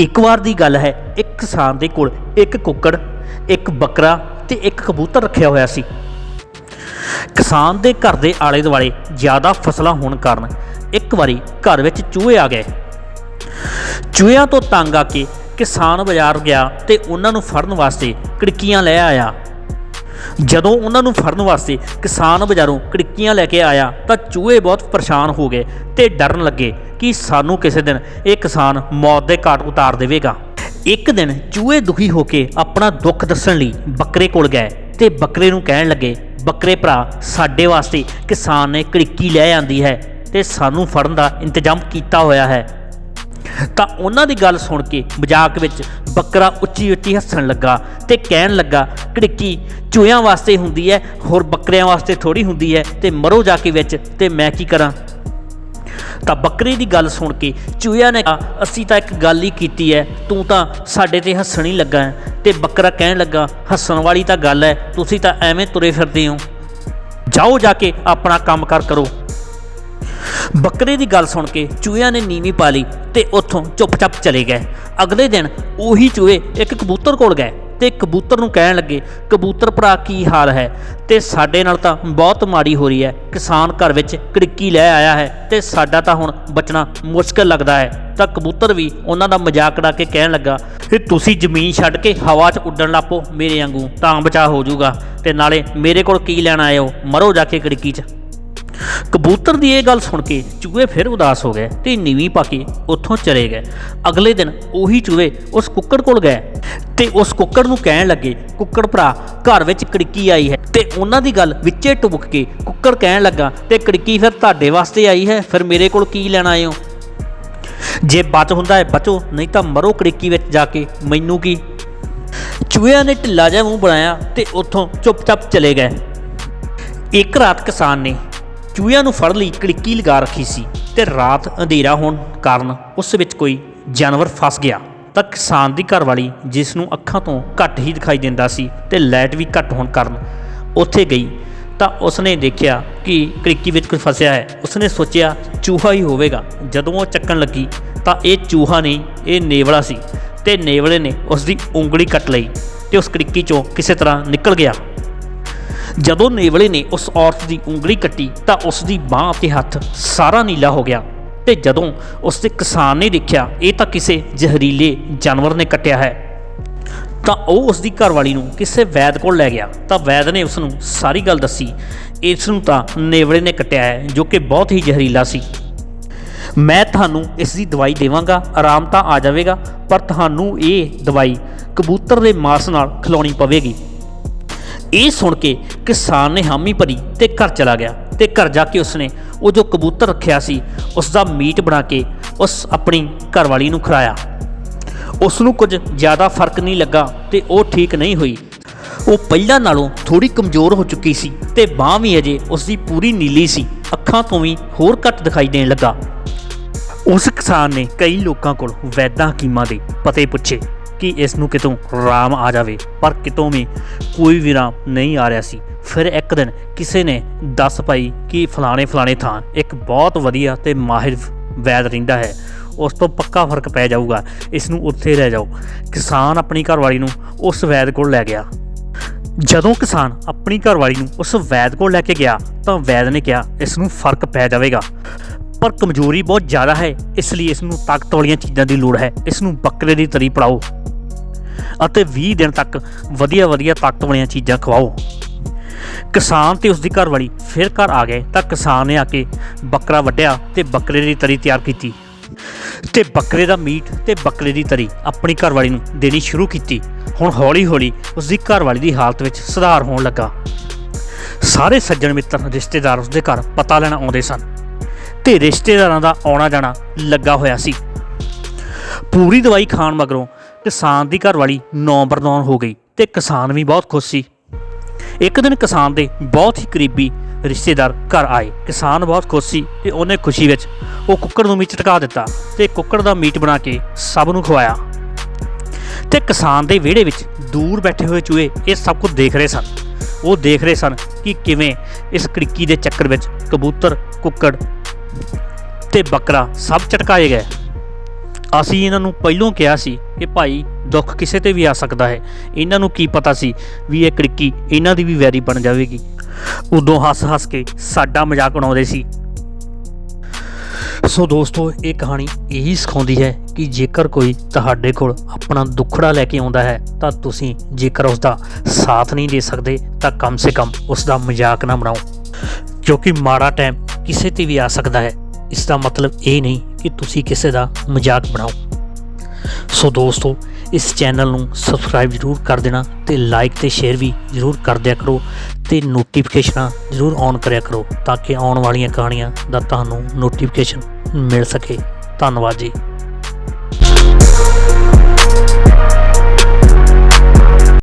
ਇੱਕ ਵਾਰ ਦੀ ਗੱਲ ਹੈ, ਇੱਕ ਕਿਸਾਨ ਦੇ ਕੋਲ ਇੱਕ ਕੁੱਕੜ, ਇੱਕ ਬੱਕਰਾ ਤੇ ਇੱਕ ਕਬੂਤਰ ਰੱਖਿਆ ਹੋਇਆ ਸੀ। ਕਿਸਾਨ ਦੇ ਘਰ ਦੇ ਆਲੇ ਦੁਆਲੇ ਜ਼ਿਆਦਾ ਫਸਲਾਂ ਹੋਣ ਕਾਰਨ ਇੱਕ ਵਾਰੀ ਘਰ ਵਿੱਚ ਚੂਹੇ ਆ ਗਏ। ਚੂਹਿਆਂ ਤੋਂ ਤੰਗ ਆ ਕੇ ਕਿਸਾਨ ਬਾਜ਼ਾਰ ਗਿਆ ਤੇ ਉਹਨਾਂ ਨੂੰ ਫੜਨ ਵਾਸਤੇ ਕਿੜਕੀਆਂ ਲੈ ਆਇਆ। ਜਦੋਂ ਉਹਨਾਂ ਨੂੰ ਫੜਨ ਵਾਸਤੇ ਕਿਸਾਨ ਬਾਜ਼ਾਰੋਂ ਕੜਕੀਆਂ ਲੈ ਕੇ ਆਇਆ ਤਾਂ ਚੂਹੇ ਬਹੁਤ ਪਰੇਸ਼ਾਨ ਹੋ ਗਏ ਤੇ ਡਰਨ ਲੱਗੇ। ਕਿ ਸਾਨੂੰ ਕਿਸੇ ਦਿਨ ਇਹ ਕਿਸਾਨ ਮੌਤ ਦੇ ਘਾਟ ਉਤਾਰ ਦੇਵੇਗਾ। ਇੱਕ ਦਿਨ ਚੂਹੇ ਦੁਖੀ ਹੋ ਕੇ ਆਪਣਾ ਦੁੱਖ ਦੱਸਣ ਲਈ ਬੱਕਰੇ ਕੋਲ ਗਏ ਤੇ ਬੱਕਰੇ ਨੂੰ ਕਹਿਣ ਲੱਗੇ, ਬੱਕਰੇ ਭਰਾ, ਸਾਡੇ ਵਾਸਤੇ ਕਿਸਾਨ ਨੇ ਕੜਿੱਕੀ ਲੈ ਆਂਦੀ ਹੈ ਤੇ ਸਾਨੂੰ ਫੜਨ ਦਾ ਇੰਤਜ਼ਾਮ ਕੀਤਾ ਹੋਇਆ ਹੈ। ਤਾਂ ਉਹਨਾਂ ਦੀ ਗੱਲ ਸੁਣ ਕੇ ਮਜ਼ਾਕ ਵਿੱਚ ਬੱਕਰਾ ਉੱਚੀ ਉੱਚੀ ਹੱਸਣ ਲੱਗਾ ਤੇ ਕਹਿਣ ਲੱਗਾ ਕੜਿੱਕੀ ਚੂਹਿਆਂ ਵਾਸਤੇ ਹੁੰਦੀ ਹੈ, ਹੋਰ ਬੱਕਰਿਆਂ ਵਾਸਤੇ ਥੋੜੀ ਹੁੰਦੀ ਹੈ ਤੇ ਮਰੋ ਜਾ ਕੇ ਵਿੱਚ ਤੇ ਮੈਂ ਕੀ ਕਰਾਂ? ਤਾਂ ਬੱਕਰੇ ਦੀ ਗੱਲ ਸੁਣ ਕੇ ਚੂਹਿਆਂ ਨੇ ਕਿਹਾ, ਅਸੀਂ ਤਾਂ ਇੱਕ ਗੱਲ ਹੀ ਕੀਤੀ ਹੈ ਤੂੰ ਤਾਂ ਸਾਡੇ ਤੇ ਹੱਸਣ ਹੀ ਲੱਗਾ ਹੈ ਤੇ ਬੱਕਰਾ ਕਹਿਣ ਲੱਗਾ, ਹੱਸਣ ਵਾਲੀ ਤਾਂ ਗੱਲ ਹੈ ਤੁਸੀਂ ਤਾਂ ਐਵੇਂ ਤੁਰੇ ਫਿਰਦੇ ਹੋ। ਜਾਓ ਜਾ ਕੇ ਆਪਣਾ ਕੰਮ ਕਰ ਕਰੋ। ਬੱਕਰੇ ਦੀ ਗੱਲ ਸੁਣ ਕੇ ਚੂਹਿਆਂ ਨੇ ਨੀਵੀਂ ਪਾ ਲਈ ਤੇ ਉੱਥੋਂ ਚੁੱਪਚਾਪ ਚਲੇ ਗਏ। ਅਗਲੇ ਦਿਨ ਉਹੀ ਚੂਹੇ ਇੱਕ ਕਬੂਤਰ ਕੋਲ ਗਏ। ਤੇ ਕਬੂਤਰ ਨੂੰ ਕਹਿਣ ਲੱਗੇ, ਕਬੂਤਰ ਭਰਾ, ਕੀ ਹਾਲ ਹੈ? ਤੇ ਸਾਡੇ ਨਾਲ ਤਾਂ ਬਹੁਤ ਮਾੜੀ ਹੋ ਰਹੀ ਹੈ। ਕਿਸਾਨ ਘਰ ਵਿੱਚ ਕੜਕੀ ਲੈ ਆਇਆ ਹੈ ਤੇ ਸਾਡਾ ਤਾਂ ਹੁਣ ਬਚਣਾ ਮੁਸ਼ਕਲ ਲੱਗਦਾ ਹੈ। ਤਾਂ ਕਬੂਤਰ ਵੀ ਉਹਨਾਂ ਦਾ ਮਜ਼ਾਕ ਉਡਾ ਕੇ ਕਹਿਣ ਲੱਗਾ ਕਿ ਤੁਸੀਂ ਜ਼ਮੀਨ ਛੱਡ ਕੇ ਹਵਾ 'ਚ ਉੱਡਣ ਲੱਪੋ ਮੇਰੇ ਵਾਂਗੂ, ਤਾਂ ਬਚਾ ਹੋ ਜਾਊਗਾ ਤੇ ਨਾਲੇ ਮੇਰੇ ਕੋਲ ਕੀ ਲੈਣ ਆਏ ਹੋ? ਮਰੋ ਜਾ ਕੇ ਕੜਕੀ 'ਚ। ਕਬੂਤਰ ਦੀ ਇਹ ਗੱਲ ਸੁਣ ਕੇ ਚੂਹੇ ਫਿਰ ਉਦਾਸ ਹੋ ਗਏ ਤੇ ਨੀਵੀਂ ਪਾ ਕੇ ਉੱਥੋਂ ਚਲੇ ਗਏ। ਅਗਲੇ ਦਿਨ ਉਹੀ ਚੂਹੇ ਉਸ ਕੁੱਕੜ ਕੋਲ ਗਏ ਤੇ ਉਸ ਕੁੱਕੜ ਨੂੰ ਕਹਿਣ ਲੱਗੇ, ਕੁੱਕੜ ਭਰਾ, ਘਰ ਵਿੱਚ ਕੜਕੀ ਆਈ ਹੈ। ਤੇ ਉਹਨਾਂ ਦੀ ਗੱਲ ਵਿੱਚੇ ਟੁਬਕ ਕੇ ਕੁੱਕੜ ਕਹਿਣ ਲੱਗਾ, ਤੇ ਕੜਕੀ ਫਿਰ ਤੁਹਾਡੇ ਵਾਸਤੇ ਆਈ ਹੈ? ਫਿਰ ਮੇਰੇ ਕੋਲ ਕੀ ਲੈਣ ਆਏ ਹੋ? ਜੇ ਬਚ ਹੁੰਦਾ ਹੈ, ਬਚੋ, ਨਹੀਂ ਤਾਂ ਮਰੋ ਕੜਕੀ ਵਿੱਚ ਜਾ ਕੇ, ਮੈਨੂੰ ਕੀ? ਚੂਹਿਆਂ ਨੇ ਢਿੱਲਾ ਜਿਹਾ ਮੂੰਹ ਬਣਾਇਆ ਤੇ ਉੱਥੋਂ ਚੁੱਪਚਾਪ ਚਲੇ ਗਏ। ਇੱਕ ਰਾਤ ਕਿਸਾਨ ਨੇ ਚੂਹਿਆਂ ਨੂੰ ਫੜ ਲਈ ਕੜਕੀ ਲਗਾ ਰੱਖੀ ਸੀ ਤੇ ਰਾਤ ਅੰਧੇਰਾ ਹੋਣ ਕਾਰਨ ਉਸ ਵਿੱਚ ਕੋਈ ਜਾਨਵਰ ਫਸ ਗਿਆ। ਤਾਂ ਕਿਸਾਨ ਦੀ ਘਰਵਾਲੀ ਜਿਸ ਨੂੰ ਅੱਖਾਂ ਤੋਂ ਘੱਟ ਹੀ ਦਿਖਾਈ ਦਿੰਦਾ ਸੀ ਤੇ ਲਾਈਟ ਵੀ ਘੱਟ ਹੋਣ ਕਾਰਨ ਉੱਥੇ ਗਈ, ਤਾਂ ਉਸਨੇ ਦੇਖਿਆ ਕਿ ਕੜਿੱਕੀ ਵਿੱਚ ਕੁਝ ਫਸਿਆ ਹੈ। ਉਸਨੇ ਸੋਚਿਆ, ਚੂਹਾ ਹੀ ਹੋਵੇਗਾ। ਜਦੋਂ ਉਹ ਚੱਕਣ ਲੱਗੀ, ਤਾਂ ਇਹ ਚੂਹਾ ਨਹੀਂ, ਇਹ ਨੇਵਲਾ ਸੀ ਤੇ ਨੇਵਲੇ ਨੇ ਉਸ ਦੀ ਉਂਗਲੀ ਕੱਟ ਲਈ ਤੇ ਉਸ ਕੜਿੱਕੀ ਚੋਂ ਕਿਸੇ ਤਰ੍ਹਾਂ ਨਿਕਲ ਗਿਆ। ਜਦੋਂ ਨੇਵਲੇ ਨੇ ਉਸ ਔਰਤ ਦੀ ਉਂਗਲੀ ਕੱਟੀ ਤਾਂ ਉਸ ਦੀ ਬਾਹ ਤੇ ਹੱਥ ਸਾਰਾ ਨੀਲਾ ਹੋ ਗਿਆ ਤੇ ਜਦੋਂ ਉਸ ਦੇ ਕਿਸਾਨ ਨੇ ਦੇਖਿਆ, ਇਹ ਤਾਂ ਕਿਸੇ ਜ਼ਹਿਰੀਲੇ ਜਾਨਵਰ ਨੇ ਕੱਟਿਆ ਹੈ। ਤਾਂ ਉਹ ਉਸ ਦੀ ਘਰਵਾਲੀ ਨੂੰ ਕਿਸੇ ਵੈਦ ਕੋਲ ਲੈ ਗਿਆ। ਤਾਂ ਵੈਦ ਨੇ ਉਸ ਨੂੰ ਸਾਰੀ ਗੱਲ ਦੱਸੀ। ਇਸ ਨੂੰ ਤਾਂ ਨੇਵਲੇ ਨੇ ਕੱਟਿਆ ਹੈ, ਜੋ ਕਿ ਬਹੁਤ ਹੀ ਜ਼ਹਿਰੀਲਾ ਸੀ। ਮੈਂ ਤੁਹਾਨੂੰ ਇਸ ਦੀ ਦਵਾਈ ਦੇਵਾਂਗਾ, ਆਰਾਮ ਤਾਂ ਆ ਜਾਵੇਗਾ, ਪਰ ਤੁਹਾਨੂੰ ਇਹ ਦਵਾਈ ਕਬੂਤਰ ਦੇ ਮਾਸ ਨਾਲ ਖਿਲਾਉਣੀ ਪਵੇਗੀ। ਇਹ ਸੁਣ ਕੇ ਕਿਸਾਨ ਨੇ ਹਾਮੀ ਭਰੀ ਤੇ ਘਰ ਚਲਾ ਗਿਆ ਤੇ ਘਰ ਜਾ ਕੇ ਉਸਨੇ ਉਹ ਜੋ ਕਬੂਤਰ ਰੱਖਿਆ ਸੀ ਉਸ ਦਾ ਮੀਟ ਬਣਾ ਕੇ ਉਸ ਆਪਣੀ ਘਰਵਾਲੀ ਨੂੰ ਖਰਾਇਆ ਉਸ ਨੂੰ ਕੁਝ ਜ਼ਿਆਦਾ ਫ਼ਰਕ ਨਹੀਂ ਲੱਗਾ ਤੇ ਉਹ ਠੀਕ ਨਹੀਂ ਹੋਈ। ਉਹ ਪਹਿਲਾਂ ਨਾਲੋਂ ਥੋੜੀ ਕਮਜ਼ੋਰ ਹੋ ਚੁੱਕੀ ਸੀ ਤੇ ਬਾਹ ਵੀ ਅਜੇ ਉਸ ਦੀ ਪੂਰੀ ਨੀਲੀ ਸੀ, ਅੱਖਾਂ ਤੋਂ ਵੀ ਹੋਰ ਘੱਟ ਦਿਖਾਈ ਦੇਣ ਲੱਗਾ। ਉਸ ਕਿਸਾਨ ਨੇ ਕਈ ਲੋਕਾਂ ਕੋਲ ਵੈਦਾਂ ਹਕੀਮਾਂ ਦੇ ਪਤੇ ਪੁੱਛੇ। ਕਿ ਇਸ ਨੂੰ ਕਿਤੋਂ ਰਾਮ ਆ ਜਾਵੇ। ਪਰ ਕਿਤੋਂ ਵੀ ਕੋਈ ਵੀ ਰਾਮ ਨਹੀਂ ਆ ਰਿਹਾ ਸੀ। ਫਿਰ ਇੱਕ ਦਿਨ ਕਿਸੇ ਨੇ ਦੱਸ ਪਾਈ ਕਿ ਫਲਾਣੇ ਫਲਾਣੇ ਥਾਂ ਇੱਕ ਬਹੁਤ ਵਧੀਆ ਤੇ ਮਾਹਿਰ ਵੈਦ ਰਹਿੰਦਾ ਹੈ। ਉਸ ਤੋਂ ਪੱਕਾ ਫ਼ਰਕ ਪੈ ਜਾਊਗਾ। ਇਸ ਨੂੰ ਉੱਥੇ ਲੈ ਜਾਓ। ਕਿਸਾਨ ਆਪਣੀ ਘਰਵਾਲੀ ਨੂੰ ਉਸ ਵੈਦ ਕੋਲ ਲੈ ਗਿਆ। ਜਦੋਂ ਕਿਸਾਨ ਆਪਣੀ ਘਰਵਾਲੀ ਨੂੰ ਉਸ ਵੈਦ ਕੋਲ ਲੈ ਕੇ ਗਿਆ, ਤਾਂ ਵੈਦ ਨੇ ਕਿਹਾ ਇਸ ਨੂੰ ਫ਼ਰਕ ਪੈ ਜਾਵੇਗਾ। ਪਰ ਕਮਜ਼ੋਰੀ ਬਹੁਤ ਜ਼ਿਆਦਾ ਹੈ। ਇਸ ਲਈ ਇਸ ਨੂੰ ਤਾਕਤ ਵਾਲੀਆਂ ਚੀਜ਼ਾਂ ਦੀ ਲੋੜ ਹੈ। ਇਸ ਨੂੰ ਬੱਕਰੇ ਦੀ ਤਰੀ ਪੜਾਓ। ਅਤੇ 20 ਦਿਨ ਤੱਕ ਵਧੀਆ ਵਧੀਆ ਤਾਕਤ ਵਾਲੀਆਂ ਚੀਜ਼ਾਂ ਖਵਾਓ। ਕਿਸਾਨ ਤੇ ਉਸ ਦੀ ਘਰਵਾਲੀ ਫਿਰ ਘਰ ਆ ਗਏ ਤਾਂ ਕਿਸਾਨ ਨੇ ਆ ਕੇ ਬੱਕਰਾ ਵੱਢਿਆ ਤੇ ਬੱਕਰੇ ਦੀ ਤਰੀ ਤਿਆਰ ਕੀਤੀ। ਤੇ ਬੱਕਰੇ ਦਾ ਮੀਟ ਤੇ ਬੱਕਰੇ ਦੀ ਤਰੀ ਆਪਣੀ ਘਰਵਾਲੀ ਨੂੰ ਦੇਣੀ ਸ਼ੁਰੂ ਕੀਤੀ। ਹੁਣ ਹੌਲੀ-ਹੌਲੀ ਉਸ ਦੀ ਘਰਵਾਲੀ ਦੀ ਹਾਲਤ ਵਿੱਚ ਸੁਧਾਰ ਹੋਣ ਲੱਗਾ। ਸਾਰੇ ਸੱਜਣ ਮਿੱਤਰ, ਰਿਸ਼ਤੇਦਾਰ ਉਸ ਦੇ ਘਰ ਪਤਾ ਲੈਣ ਆਉਂਦੇ ਸਨ ਤੇ ਰਿਸ਼ਤੇਦਾਰਾਂ ਦਾ ਆਉਣਾ ਜਾਣਾ ਲੱਗਾ ਹੋਇਆ ਸੀ। ਪੂਰੀ ਦਵਾਈ ਖਾਣ ਮਗਰੋਂ ਕਿਸਾਨ ਦੀ ਘਰਵਾਲੀ ਨੌਂ ਬਰਨੌਨ ਹੋ ਗਈ ਤੇ ਕਿਸਾਨ ਵੀ ਬਹੁਤ ਖੁਸ਼ ਸੀ। ਇੱਕ ਦਿਨ ਕਿਸਾਨ ਦੇ ਬਹੁਤ ਹੀ ਕਰੀਬੀ ਰਿਸ਼ਤੇਦਾਰ ਘਰ ਆਏ। ਕਿਸਾਨ ਬਹੁਤ ਖੁਸ਼ ਸੀ ਤੇ ਉਹਨੇ ਖੁਸ਼ੀ ਵਿੱਚ ਉਹ ਕੁੱਕੜ ਨੂੰ ਵੀ ਚਟਕਾ ਦਿੱਤਾ ਤੇ ਕੁੱਕੜ ਦਾ ਮੀਟ ਬਣਾ ਕੇ ਸਭ ਨੂੰ ਖਵਾਇਆ। ਤੇ ਕਿਸਾਨ ਦੇ ਵਿਹੜੇ ਵਿੱਚ ਦੂਰ ਬੈਠੇ ਹੋਏ ਚੂਹੇ ਇਹ ਸਭ ਕੁਝ ਦੇਖ ਰਹੇ ਸਨ। ਉਹ ਦੇਖ ਰਹੇ ਸਨ ਕਿ ਕਿਵੇਂ ਇਸ ਕੜਕੀ ਦੇ ਚੱਕਰ ਵਿੱਚ ਕਬੂਤਰ, ਕੁੱਕੜ ਤੇ ਬੱਕਰਾ ਸਭ ਚਟਕਾਏ ਗਏ। ਅਸੀਂ ਇਹਨਾਂ ਨੂੰ ਪਹਿਲੋਂ ਕਿਹਾ ਸੀ ਕਿ ਭਾਈ, ਦੁੱਖ ਕਿਸੇ ਤੇ ਵੀ ਆ ਸਕਦਾ ਹੈ। ਇਹਨਾਂ ਨੂੰ ਕੀ ਪਤਾ ਸੀ ਵੀ ਇਹ ਕੜਕੀ ਇਹਨਾਂ ਦੀ ਵੀ ਵੈਰੀ ਬਣ ਜਾਵੇਗੀ। ਉਦੋਂ ਹੱਸ-ਹੱਸ ਕੇ ਸਾਡਾ ਮਜ਼ਾਕ ਉਡਾਉਂਦੇ ਸੀ। ਸੋ ਦੋਸਤੋ, ਇਹ ਕਹਾਣੀ ਇਹੀ ਸਿਖਾਉਂਦੀ ਹੈ ਕਿ ਜੇਕਰ ਕੋਈ ਤੁਹਾਡੇ ਕੋਲ ਆਪਣਾ ਦੁੱਖੜਾ ਲੈ ਕੇ ਆਉਂਦਾ ਹੈ, ਤਾਂ ਤੁਸੀਂ ਜੇਕਰ ਉਸ ਦਾ ਸਾਥ ਨਹੀਂ ਦੇ ਸਕਦੇ, ਤਾਂ ਕਮ ਸੇ ਕਮ ਉਸ ਦਾ ਮਜ਼ਾਕ ਨਾ ਬਣਾਓ। ਕਿਉਂਕਿ ਮਾੜਾ ਟਾਈਮ ਕਿਸੇ ਤੇ ਵੀ ਆ ਸਕਦਾ ਹੈ। ਇਸ ਦਾ ਮਤਲਬ ਇਹ ਨਹੀਂ ਕਿ ਤੁਸੀਂ ਕਿਸੇ ਦਾ ਮਜ਼ਾਕ ਬਣਾਓ। ਸੋ ਦੋਸਤੋ, ਇਸ ਚੈਨਲ ਨੂੰ ਸਬਸਕ੍ਰਾਈਬ ਜ਼ਰੂਰ ਕਰ ਦੇਣਾ ਤੇ ਲਾਈਕ ਤੇ ਸ਼ੇਅਰ ਵੀ ਜ਼ਰੂਰ ਕਰ ਦਿਆ ਕਰੋ ਤੇ ਨੋਟੀਫਿਕੇਸ਼ਨਾਂ ਜ਼ਰੂਰ ਔਨ ਕਰਿਆ ਕਰੋ ਤਾਂ ਕਿ ਆਉਣ ਵਾਲੀਆਂ ਕਹਾਣੀਆਂ ਦਾ ਤੁਹਾਨੂੰ ਨੋਟੀਫਿਕੇਸ਼ਨ ਮਿਲ ਸਕੇ। ਧੰਨਵਾਦ ਜੀ।